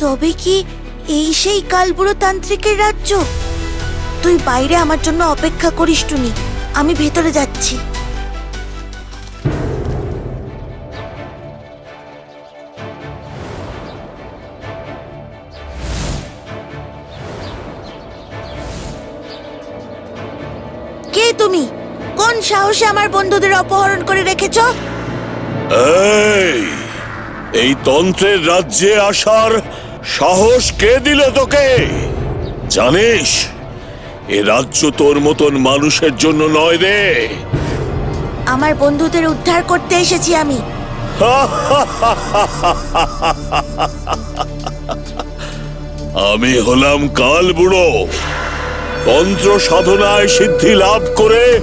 তবে কি এই সেই কালবুড়ো তান্ত্রিকের রাজ্য? তুই বাইরে আমার জন্য অপেক্ষা করিস, টুনি। আমি ভেতরে যাচ্ছি। কে তুমি? কোন সাহসে আমার বন্ধুদের অপহরণ করে রেখেছ? এই তন্ত্রের রাজ্যে আসার সাহস কে দিল তোকে? জানিস এ রাজ্য তোর মতন মানুষের জন্য নয় রে। আমার বন্ধুদের উদ্ধার করতে এসেছি আমি। আমি হলাম কাল বুড়ো। তন্ত্র সাধনায় সিদ্ধি লাভ করে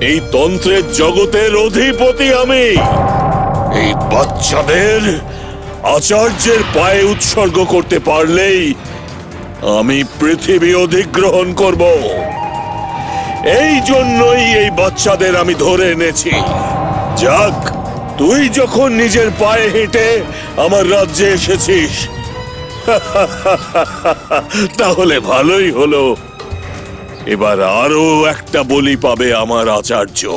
এই তন্ত্রের জগতের অধিপতি আমি। এই বাচ্চাদের আচার্যের পায়ে উৎসর্গ করতে পারলেই আমি পৃথিবী অধিগ্রহণ করব। এই জন্যই এই বাচ্চাদের আমি ধরে এনেছি। যাক, তুই যখন নিজের পায়ে হেঁটে আমার রাজ্যে এসেছিস, তাহলে ভালোই হলো। এবার আরও একটা বলি পাবে আমার আচার্য।